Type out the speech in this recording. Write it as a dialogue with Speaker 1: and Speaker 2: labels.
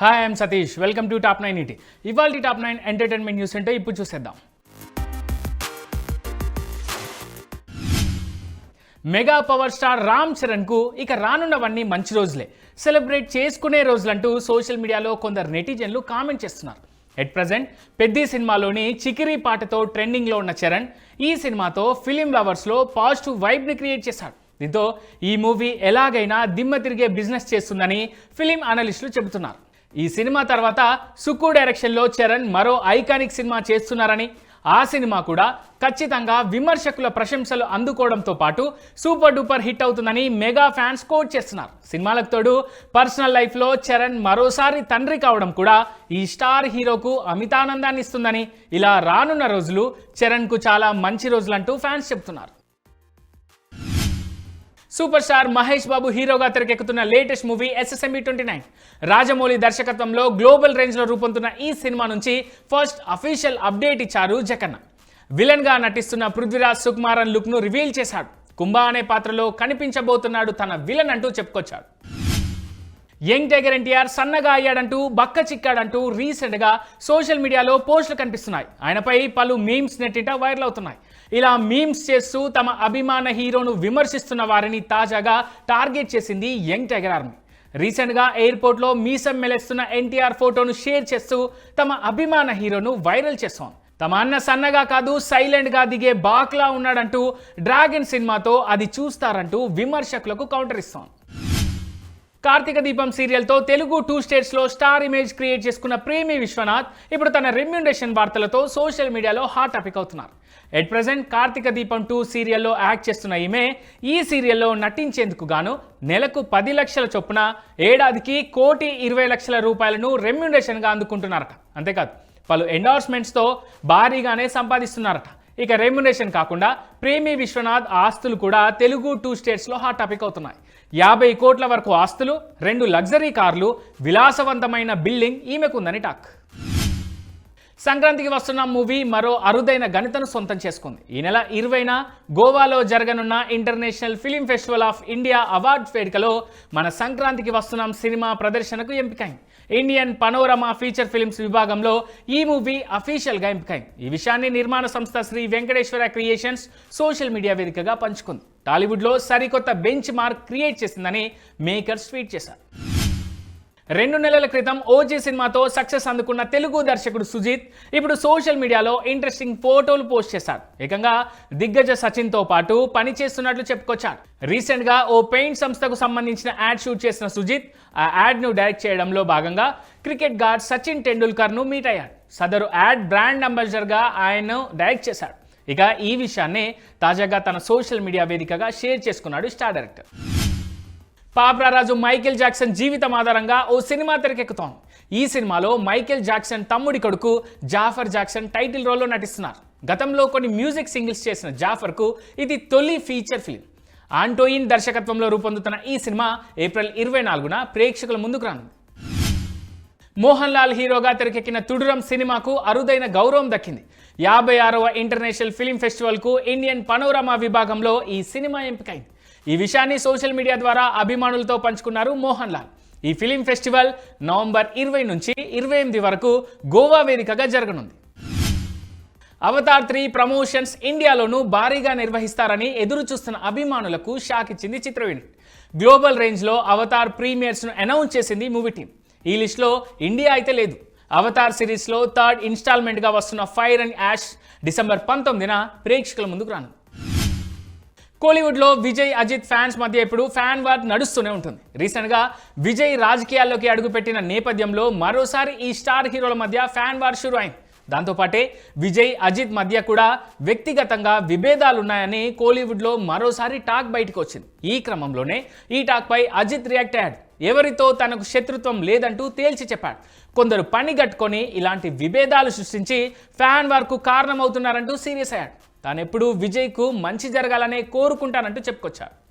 Speaker 1: Hi I'm Satish welcome to top nine ET ఇవాళ top nine entertainment news అంటే ఇప్పుడు చూసేద్దాం. మెగా పవర్ స్టార్ రామ్ చరణ్కు ఇక రానున్నవన్నీ మంచి రోజులే. సెలబ్రేట్ చేసుకునే రోజులంటూ సోషల్ మీడియాలో కొందరు నెటిజన్లు కామెంట్ చేస్తున్నారు. ఎట్ ప్రజెంట్ పెద్ది సినిమాలోని చికిరి పాటతో ట్రెండింగ్లో ఉన్న చరణ్ ఈ సినిమాతో ఫిలిం లవర్స్లో పాజిటివ్ వైబ్ని క్రియేట్ చేశాడు. దీంతో ఈ మూవీ ఎలాగైనా దిమ్మ తిరిగే బిజినెస్ చేస్తుందని ఫిలిం అనలిస్టులు చెబుతున్నారు. ఈ సినిమా తర్వాత సుక్కు డైరెక్షన్లో చరణ్ మరో ఐకానిక్ సినిమా చేస్తున్నారని ఆ సినిమా కూడా ఖచ్చితంగా విమర్శకుల ప్రశంసలు అందుకోవడంతో పాటు సూపర్ డూపర్ హిట్ అవుతుందని మెగా ఫ్యాన్స్ కోట్ చేస్తున్నారు. సినిమాలకు తోడు పర్సనల్ లైఫ్లో చరణ్ మరోసారి తండ్రి కావడం కూడా ఈ స్టార్ హీరోకు అమితానందాన్ని ఇస్తుందని ఇలా రానున్న రోజులు చరణ్కు చాలా మంచి రోజులంటూ ఫ్యాన్స్ చెప్తున్నారు సూపర్ స్టార్ మహేష్ బాబు హీరోగా తెరకెక్కుతున్న latest movie SSMB twenty nine Rajamouli దర్శకత్వంలో గ్లోబల్ రేంజ్లో రూపొందుతున్న ఈ సినిమా నుంచి ఫస్ట్ అఫీషియల్ అప్డేట్ ఇచ్చారు జగన్న విలన్గా నటిస్తున్న పృథ్వీరాజ్ సుకుమారన్ లుక్ను రివీల్ చేశాడు. కుంభా అనే పాత్రలో కనిపించబోతున్నాడు తన విలన్ అంటూ చెప్పుకొచ్చాడు. యంగ్ టైగర్ ఎన్టీఆర్ సన్నగా అయ్యాడంటూ బక్క చిక్కాడంటూ రీసెంట్గా సోషల్ మీడియాలో పోస్టులు కనిపిస్తున్నాయి. ఆయనపై పలు మీమ్స్ నెట్టింట వైరల్ అవుతున్నాయి. ఇలా మీమ్స్ చేస్తూ తమ అభిమాన హీరోను విమర్శిస్తున్న వారిని తాజాగా టార్గెట్ చేసింది యంగ్ టైగర్ ఆర్మీ. రీసెంట్గా ఎయిర్పోర్ట్లో మీసం మెలేస్తున్న ఎన్టీఆర్ ఫోటోను షేర్ చేస్తూ తమ అభిమాన హీరోను వైరల్ చేస్తోంది. తమ అన్న సన్నగా కాదు సైలెంట్గా దిగే బాక్లా ఉన్నాడంటూ డ్రాగన్ సినిమాతో అది చూస్తారంటూ విమర్శకులకు కౌంటర్ ఇస్తోంది. కార్తీక దీపం సీరియల్తో తెలుగు టూ స్టేట్స్లో స్టార్ ఇమేజ్ క్రియేట్ చేసుకున్న ప్రేమి విశ్వనాథ్ ఇప్పుడు తన రెమ్యునరేషన్ వార్తలతో సోషల్ మీడియాలో హాట్ టాపిక్ అవుతున్నారు. At present Karthika Deepam two సీరియల్లో యాక్ట్ చేస్తున్న ఈమె ఈ సీరియల్లో నటించేందుకు గాను నెలకు పది లక్షల చొప్పున ఏడాదికి కోటి ఇరవై లక్షల రూపాయలను రెమ్యునరేషన్గా అందుకుంటున్నారట. అంతేకాదు పలు ఎండార్స్మెంట్స్తో భారీగానే సంపాదిస్తున్నారట. ఇక రెమ్యునేషన్ కాకుండా ప్రేమి విశ్వనాథ్ ఆస్తులు కూడా తెలుగు టూ స్టేట్స్లో హాట్ టాపిక్ అవుతున్నాయి. యాభై కోట్ల వరకు ఆస్తులు రెండు లగ్జరీ కార్లు విలాసవంతమైన బిల్డింగ్ ఈమెకుందని టాక్. సంక్రాంతికి వస్తున్న మూవీ మరో అరుదైన ఘనతను సొంతం చేసుకుంది. ఈ నెల ఇరవైన గోవాలో జరగనున్న international film festival of India award వేడుకలో మన సంక్రాంతికి వస్తున్నాం సినిమా ప్రదర్శనకు ఎంపికైంది. ఇండియన్ పనోరమా ఫీచర్ ఫిల్మ్స్ విభాగంలో ఈ మూవీ అఫీషియల్గా ఎంపికైంది. ఈ విషయాన్ని నిర్మాణ సంస్థ Sri Venkateswara creations social media వేదికగా పంచుకుంది. టాలీవుడ్లో సరికొత్త బెంచ్ మార్క్ క్రియేట్ చేసిందని మేకర్స్ ట్వీట్ చేశారు. రెండు నెలల క్రితం ఓజీ సినిమాతో సక్సెస్ అందుకున్న తెలుగు దర్శకుడు సుజిత్ ఇప్పుడు సోషల్ మీడియాలో ఇంట్రెస్టింగ్ ఫోటోలు పోస్ట్ చేశారు. ఏకంగా దిగ్గజ సచిన్తో పాటు పని చేస్తున్నట్లు చెప్పుకొచ్చాడు రీసెంట్గా ఓ పెయింట్ సంస్థకు సంబంధించిన యాడ్ షూట్ చేసిన సుజిత్ ఆ యాడ్ను డైరెక్ట్ చేయడంలో భాగంగా క్రికెట్ గార్డ్ సచిన్ టెండూల్కర్ను మీట్ అయ్యాడు సదరు యాడ్ బ్రాండ్ అంబాసిడర్గా ఆయన్ను డైరెక్ట్ చేశాడు ఇక ఈ విషయాన్ని తాజాగా తన సోషల్ మీడియా వేదికగా షేర్ చేసుకున్నాడు స్టార్ డైరెక్టర్. పాప్రారాజు మైకేల్ జాక్సన్ జీవితం ఆధారంగా ఓ సినిమా తెరకెక్కుతోంది. ఈ సినిమాలో మైకేల్ జాక్సన్ తమ్ముడి కొడుకు జాఫర్ జాక్సన్ టైటిల్ రోల్లో నటిస్తున్నారు. గతంలో కొన్ని మ్యూజిక్ సింగిల్స్ చేసిన జాఫర్కు ఇది తొలి ఫీచర్ ఫిల్మ్ ఆంటోయిన్ దర్శకత్వంలో రూపొందుతున్న ఈ సినిమా ఏప్రిల్ ఇరవై నాలుగున ప్రేక్షకుల ముందుకు రానుంది. మోహన్ లాల్ హీరోగా తెరకెక్కిన తుడురం సినిమాకు అరుదైన గౌరవం దక్కింది. యాభై ఆరవ ఇంటర్నేషనల్ ఫిలిం ఫెస్టివల్కు ఇండియన్ పనోరమా విభాగంలో ఈ సినిమా ఎంపికైంది. ఈ విషయాన్ని సోషల్ మీడియా ద్వారా అభిమానులతో పంచుకున్నారు మోహన్ లాల్. ఈ ఫిలిం ఫెస్టివల్ నవంబర్ ఇరవై నుంచి ఇరవై ఎనిమిది వరకు గోవా వేదికగా జరగనుంది. అవతార్ త్రీ ప్రమోషన్స్ ఇండియాలోనూ భారీగా నిర్వహిస్తారని ఎదురు చూస్తున్న అభిమానులకు షాక్ ఇచ్చింది చిత్ర యూనిట్. గ్లోబల్ రేంజ్లో అవతార్ ప్రీమియర్స్ను అనౌన్స్ చేసింది మూవీ టీం. ఈ లిస్ట్లో ఇండియా అయితే లేదు. అవతార్ సిరీస్లో థర్డ్ ఇన్స్టాల్మెంట్గా వస్తున్న ఫైర్ అండ్ యాష్ డిసెంబర్ పంతొమ్మిదిన ప్రేక్షకుల ముందుకు రాను కోలీవుడ్లో విజయ్ అజిత్ ఫ్యాన్స్ మధ్య ఇప్పుడు ఫ్యాన్ వార్ నడుస్తూనే ఉంటుంది. రీసెంట్గా విజయ్ రాజకీయాల్లోకి అడుగుపెట్టిన నేపథ్యంలో మరోసారి ఈ స్టార్ హీరోల మధ్య ఫ్యాన్ వార్ షురు అయింది. దాంతోపాటే విజయ్ అజిత్ మధ్య కూడా వ్యక్తిగతంగా విభేదాలున్నాయని కోలీవుడ్లో మరోసారి టాక్ బయటకు వచ్చింది. ఈ క్రమంలోనే ఈ టాక్పై అజిత్ రియాక్ట్ అయ్యాడు. ఎవరితో తనకు శత్రుత్వం లేదంటూ తేల్చి చెప్పాడు. కొందరు పని గట్టుకొని ఇలాంటి విభేదాలు సృష్టించి ఫ్యాన్ వార్కు కారణమవుతున్నారంటూ సీరియస్ అయ్యాడు. తానెప్పుడు విజయ్కు మంచి జరగాలనే కోరుకుంటానంటూ చెప్పుకొచ్చారు.